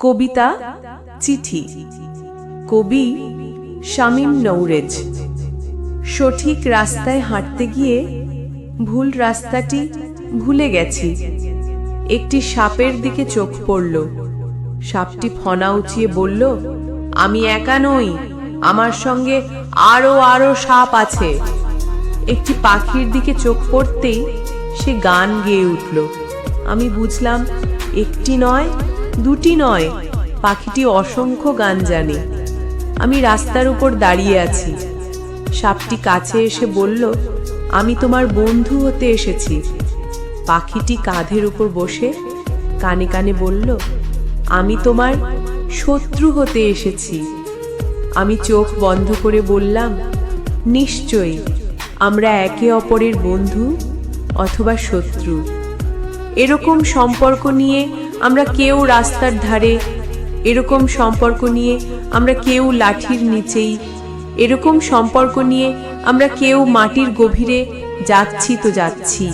কবিতা, চিঠি। কবি শামীম নৌরেজ সঠিক রাস্তায় হাঁটতে গিয়ে ভুল রাস্তাটি ভুলে গেছি। একটি সাপের দিকে চোখ পড়ল। সাপটি ফনা উঁচিয়ে বলল, আমি একা নই, আমার সঙ্গে আরও আরও সাপ আছে। একটি পাখির দিকে চোখ পড়তেই সে গান গেয়ে উঠল। আমি বুঝলাম, একটি নয় দুটি নয়, পাখিটি অসংখ্য গান জানে। আমি রাস্তার উপর দাঁড়িয়ে আছি। সাপটি কাছে এসে বলল, আমি তোমার বন্ধু হতে এসেছি। পাখিটি কাঁধের উপর বসে কানে কানে বলল, আমি তোমার শত্রু হতে এসেছি। আমি চোখ বন্ধ করে বললাম, নিশ্চয়ই, আমরা একে অপরের বন্ধু অথবা শত্রু। এরকম সম্পর্ক নিয়ে আমরা কেউ রাস্তার ধারে, এরকম সম্পর্ক নিয়ে আমরা কেউ লাঠির নিচেই, এরকম সম্পর্ক নিয়ে আমরা কেউ মাটির গভীরে যাচ্ছি তো যাচ্ছি।